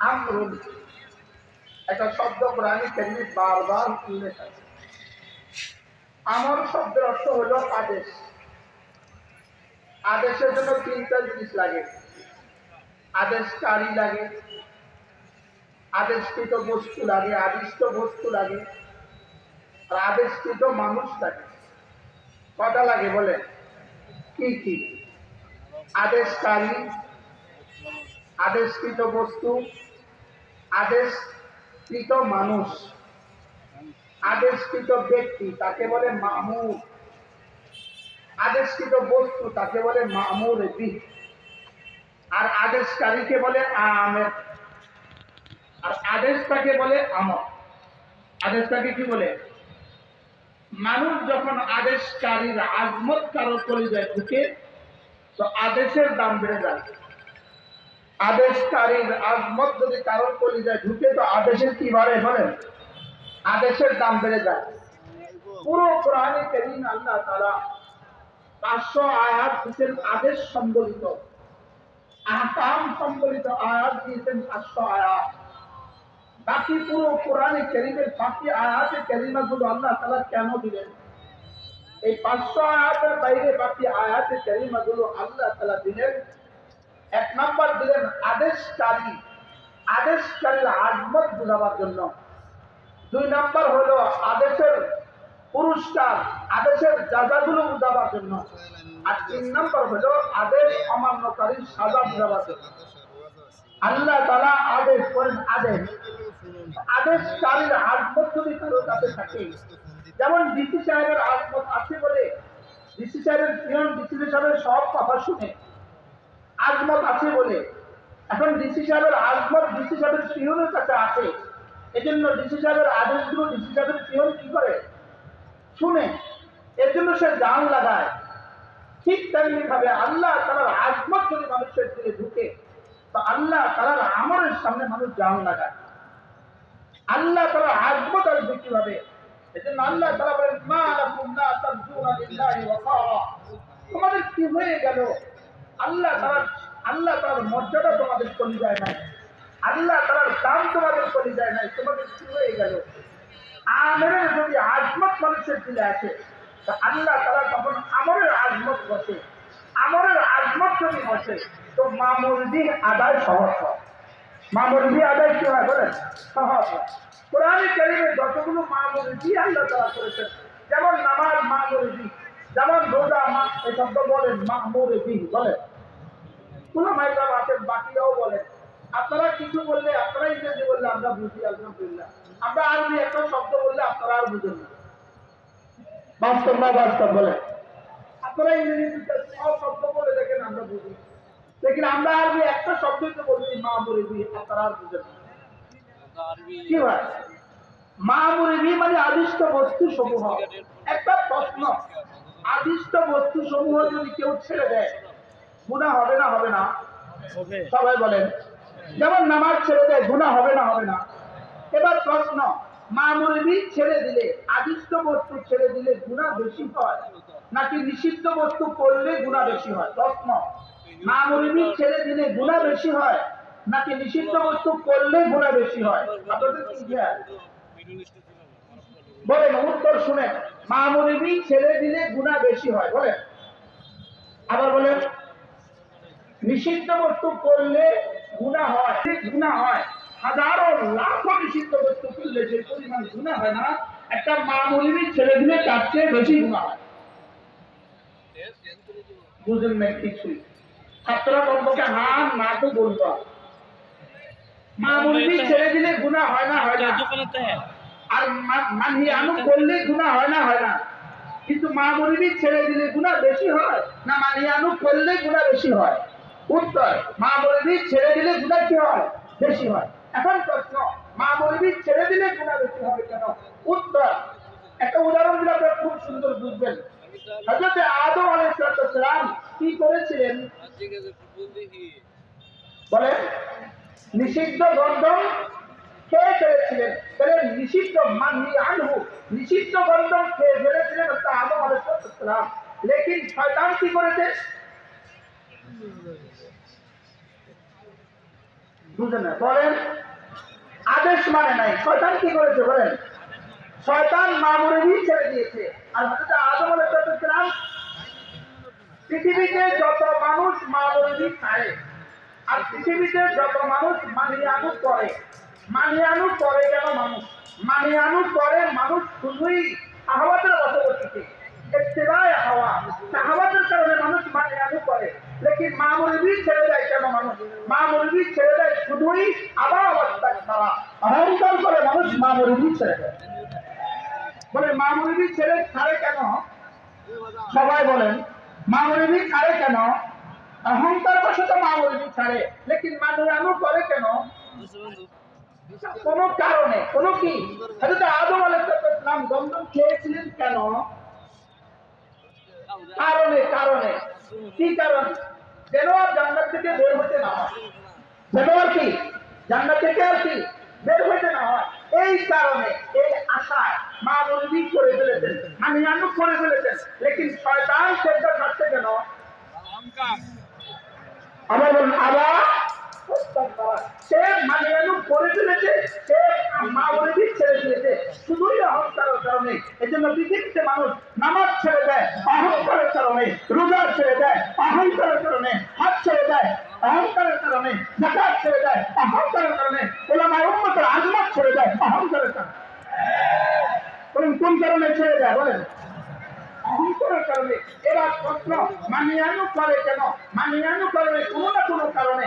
আমরুন একটা শব্দ কোরআনে কেমনি বারবার উল্লেখ আছে আমর শব্দের অর্থ হলো আদেশ। আদেশের জন্য তিনটা জিনিস লাগে। আদেশকারী লাগে। আদেশকৃত বস্তু লাগে, আদিষ্ট বস্তু লাগে, আর আদেশকৃত মানুষ লাগে। কটা লাগে বলে। কি কি? আদেশকারী, আদেশকৃত বস্তু আদেশকৃত মানুষ। আদেশকৃত ব্যক্তি, তাকে বলে মামুর। আদেশকৃত বস্তু, তাকে বলে মামুর বি। আর আদেশকারীকে বলে আমের আর আদেশটাকে বলে আমর। আদেশটাকে কি বলে? মানুষ যখন আদেশকারীর আজমত কারও কলিজায় ঢুকে, তো আদেশের দাম বেড়ে যায়। আদেশকারীর আজমত যদি ঢুকে তো আদেশের কি বাড়ে বলেন? আদেশের দাম বেড়ে যায়। পুরো কোরআনে আল্লাহ তারা পাঁচশো আয়াত আদেশ সম্বলিত। সম্বলিত আয়াত দিয়েছেন পাঁচশো আয়াত। বাকি পুরো কোরআনে কেরিমের বাকি আয়াতের কেরিমাগুলো আল্লাহ তালা কেন দিলেন? এই পাঁচশো আয়াতের বাইরে বাকি আয়াতের কেরিমাগুলো আল্লাহ তালা দিলেন। এক নম্বর দিলেন আদেশকারী। আদেশকারীর আজমত বোঝাবার জন্য। দুই নম্বর হলো আদেশের পুরস্কার, আদেশের যাজাগুলো বোঝাবার জন্য। আর তিন নম্বর হলো আদেশ অমান্যকারীর সাজা বোঝাবার জন্য। আল্লাহ তালা আদেশ করেন আদেশ। আদেশকারীর আজমত যদি কারোর কাছে থাকে, যেমন ডিসি সাহেবের আজমত আছে বলে, ডিসি সাহেবের পিয়ন ডিসি সাহেবের সব কথা শুনে আজমত আছে বলে। এখন ডিসি সাহেবের আজমত, ডিসি সাহেবের পিয়নের কাছে আছে। এজন্য ডিসি সাহেবের আদেশগুলো ডিসি সাহেবের পিয়ন কি করে? শুনে, এর জন্য সে জান লাগায়। ঠিক তেমনি ভাবে আল্লাহ তালার আজমত যদি মানুষের দিকে ঢুকে, তো আল্লাহ তালার আমরের সামনে মানুষ জান লাগায়। আল্লাহ তালার আজমত আসবে কীভাবে? এজন্য আল্লাহ তালা বলেন, মা লাকুম লা তারজুনা লিল্লাহি ওয়াকারা তোমাদের কি হয়ে গেল? আল্লাহ তালার আল্লাহ তার মর্যাদা তোমাদের চলে যায় নাই। আল্লাহ তার দাম তোমাদের চলে যায় নাই, তোমাদের কি হয়ে গেল? আমের যদি আজমত মানুষের দিলে আছে তা আল্লাহ তালা তখন আমরের আজমত বসে। আমরের আজমত যদি বসে, তো মামুরদি আদায় সহজ হয়। মামুরদি আদায় কি হয় বলেন? সহজ হয়। কোরআনে কারিমে যতগুলো মামুরদি আল্লাহ তালা করেছেন, যেমন নামাজ মামুরদি যেমন রোজা মা, এই শব্দ বলেন মামুরদি বলেন। কোনো মাইকাম আছেন, বাকিরাও বলেন। আপনারা কিছু বললে, আপনারা ইংরেজি বললে আমরা বুঝি, আলহামদুলিল্লাহ। আমরা আরবি একটা শব্দ বললে আপনারা আর বুঝেন না। বাস্তব না বাস্তব বলে আপনারা ইংরেজিতে সব শব্দ বলে দেখেন, আমরা বুঝি। লেকিন আমরা আরবি একটা শব্দই তো বলছি মা মুরবি আপনারা আর বুঝেন না। কি হয় মা মুরবি মানে আদিষ্ট বস্তু সমূহ একটা বস্তু সমূহ যদি কেউ ছেড়ে দেয় গুণা হবে না হবে না। সবাই বলেন যেমন নামাজ ছেড়ে দেয় গুণা হবে না হবে না। এবার প্রশ্ন মামুরবি ছেড়ে দিলে আদিষ্ট বস্তু ছেড়ে দিলে গুণা বেশি হয় নাকি নিষিদ্ধ বস্তু করলে গুণা বেশি হয়? প্রশ্ন মামুরবি ছেড়ে দিলে গুণা বেশি হয় নাকি নিষিদ্ধ বস্তু করলে গুণা বেশি হয়? আপনাদের কি বলেন উত্তর শুনে মামুরবি ছেড়ে দিলে গুণা বেশি হয় বলেন। আবার বলেন নিষিদ্ধ বস্তু করলে গুণা হয় গুণা হয়। হাজারো লাখো নিষিদ্ধ বস্তু করলে যে পরিমাণ গুণা হয় না একটা মামুলি ছেড়ে দিলে তার চেয়ে বেশি গুণা হয়। বুঝলেন না কিছুই? ছাত্ররা কমপক্ষে হ্যাঁ না তো বলবা মামুলি ছেড়ে দিলে গুণা হয় না হয় না। আর করলে গুণা হয় না হয় না। কিন্তু ছেড়ে দিলে গুণা বেশি হয়? না করলে গুণা বেশি হয়? উত্তর ছেড়ে দিলে গুণা কি হয়? বেশি হয়। এখন প্রশ্ন ছেড়ে দিলে গুণা বেশি হবে কেন? উত্তর একটা উদাহরণ দিলে আপনারা খুব সুন্দর বুঝবেন। হজরত আদম আলাইসালাম কি করেছিলেন? বলেন নিষিদ্ধ গন্ধম খেয়ে ফেলেছিলেন। তাহলে নিষিদ্ধ মানি আনহু। নিষিদ্ধ গন্ধম খেয়ে ফেলেছিলেন হচ্ছে আদম আলাইসালাম লেকিন শয়তান কি করেছে? না? বলেন, আদেশ মানে নাই। শয়তান কি করেছে বলেন? শয়তান মামুরেরই ছেড়ে দিয়েছে। আর হযরত আদম আলাইহিস সালাম পৃথিবীতে যত মানুষ মামুরেরই খায় আর পৃথিবীতে যত মানুষ মানিয়ানু করে মানিয়ানু করে কেন মানুষ মানিয়ানু করে মানুষ শুধুই মানুষ মানুষ? মানুষ ছাড়ে কেন? সবাই বলেন, মা মুরবি ছাড়ে কেন? অহংকার বশত মা মুরবি ছাড়ে। লেকিন মানিয়ানু করে কেন? কোন কারণে কোন কি? হযরত আদম আলাইহিস সালাম গন্ধম খেয়েছিলেন কেন? কারণে কারণে। কি কারণ? যেন আর জান্নাত থেকে বের হতে না হয়। যেন আর কি? জান্নাত থেকে আর কি? বের হতে না হয়। এই কারণে এই আশায় মা নবী করে ফেলেছেন আমি আনু করে ফেলেছেন। লেকিন শয়তান সেটা থাকতে কেন? আবার বলুন আবার সে মানিয়ানু করে ফেলেছে, সে মা বলে দিয়ে ছেড়ে দিয়েছে। শুধুই অহংকারের কারণে। এই জন্য পৃথিবীতে মানুষ নামাজ ছেড়ে দেয়, অহংকারের কারণে, রোজা ছেড়ে দেয়, অহংকারের কারণে, হাত ছেড়ে দেয়, অহংকারের কারণে জাকাত ছেড়ে দেয়, অহংকারের কারণে ওলামা উম্মতের আজমাত ছেড়ে দেয়, অহংকারের কারণে। কোন কারণে ছেড়ে দেয়, বলেন। অহংকারের কারণে। এবার প্রশ্ন মানিয়ানু করে কেন? মানিয়ানু করে কোনো না কোনো কারণে।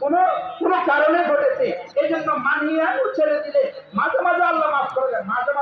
কোন, কোনো কারণে ঘটেছে। এই জন্য মানিয়ে ছেড়ে দিলে মাঝে মাঝে আল্লাহ মাফ করে দেন মাঝে